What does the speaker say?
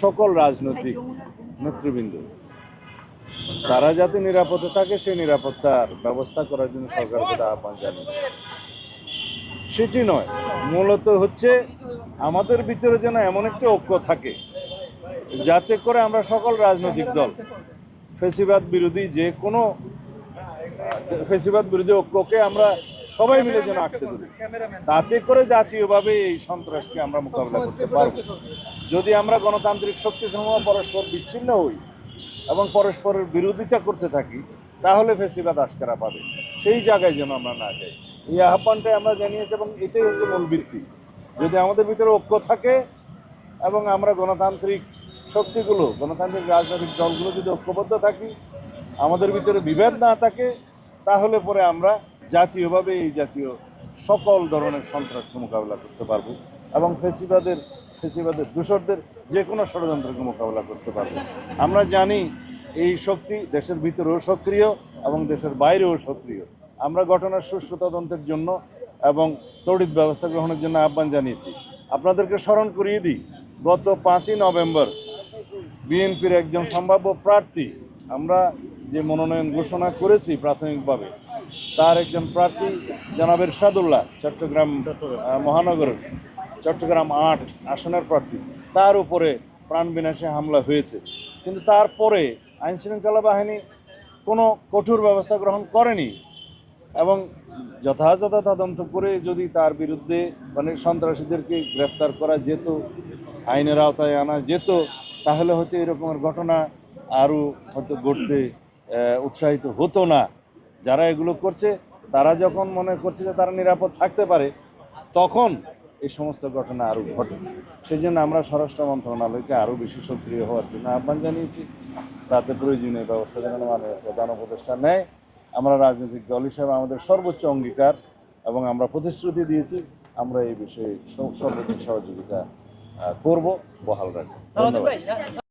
সকল রাজনৈতিক নেতৃবৃন্দ, তারা যাতে নিরাপদে থাকে, সেই নিরাপত্তার ব্যবস্থা করার জন্য সরকারের প্রতি আহ্বান জানিয়েছে। সেটি নয়, মূলত হচ্ছে আমাদের ভিতরে যেন এমন একটা ঐক্য থাকে, যাতে করে আমরা সকল রাজনৈতিক দল, ফেসিবাদ বিরোধী যে কোনো, ফেসিবাদ বিরোধী ঐক্যকে আমরা সবাই মিলে যেন আঁকতে ধরি তাতে করে জাতীয়ভাবে এই সন্ত্রাসকে আমরা মোকাবিলা করতে পারব। যদি আমরা গণতান্ত্রিক শক্তিসমূহ পরস্পর বিচ্ছিন্ন হই এবং পরস্পরের বিরোধিতা করতে থাকি, তাহলে ফেসিবাদ আশকারা পাবে। সেই জায়গায় যেন আমরা না যাই। এই আহ্বানটাই আমরা জানিয়েছি এবং এটাই হচ্ছে মূল ভিত্তি। যদি আমাদের ভিতরে ঐক্য থাকে এবং আমরা গণতান্ত্রিক শক্তিগুলো, গণতান্ত্রিক রাজনৈতিক দলগুলো যদি ঐক্যবদ্ধ থাকি, আমাদের ভিতরে বিভেদ না থাকে, তাহলে পরে আমরা জাতীয়ভাবে এই জাতীয় সকল ধরনের সন্ত্রাসকে মোকাবিলা করতে পারব এবং ফেসিবাদের ফেসিবাদের দূষরদের যে কোনো ষড়যন্ত্রকে মোকাবিলা করতে পারব। আমরা জানি এই শক্তি দেশের ভিতরেও সক্রিয় এবং দেশের বাইরেও সক্রিয়। আমরা ঘটনার সুষ্ঠু তদন্তের জন্য এবং তড়িৎ ব্যবস্থা গ্রহণের জন্য আহ্বান জানিয়েছি। আপনাদেরকে স্মরণ করিয়ে দিই, গত পাঁচই নভেম্বর বিএনপির একজন সম্ভাব্য প্রার্থী, আমরা যে মনোনয়ন ঘোষণা করেছি প্রাথমিকভাবে তার একজন প্রার্থী জনাব এরশাদুল্লাহ চট্টগ্রাম মহানগর চট্টগ্রাম আট আসনের প্রার্থী। তার উপরে প্রাণ বিনাশে হামলা হয়েছে। কিন্তু তারপরে আইনশৃঙ্খলা বাহিনী কোনো কঠোর ব্যবস্থা গ্রহণ করেনি এবং যথাযথ তদন্ত করে যদি তার বিরুদ্ধে মানে সন্ত্রাসীদেরকে গ্রেফতার করা যেত আইনের আওতায় আনা যেত তাহলে হয়তো এরকমের ঘটনা আরও হয়তো ঘটতে উৎসাহিত হতো না। যারা এগুলো করছে তারা যখন মনে করছে যে তারা নিরাপদ থাকতে পারে তখন এই সমস্ত ঘটনা আরও ঘটে। সেই জন্য আমরা স্বরাষ্ট্র মন্ত্রণালয়কে আরও বেশি সক্রিয় হওয়ার জন্য আহ্বান জানিয়েছি। তাতে প্রয়োজনীয় ব্যবস্থা যেন মাননীয় প্রধান উপদেষ্টা নেয়। আমরা রাজনৈতিক দল হিসেবে আমাদের সর্বোচ্চ অঙ্গীকার এবং আমরা প্রতিশ্রুতি দিয়েছি আমরা এই বিষয়ে সর্বোচ্চ সহযোগিতা করব বহাল রাখব। ধন্যবাদ।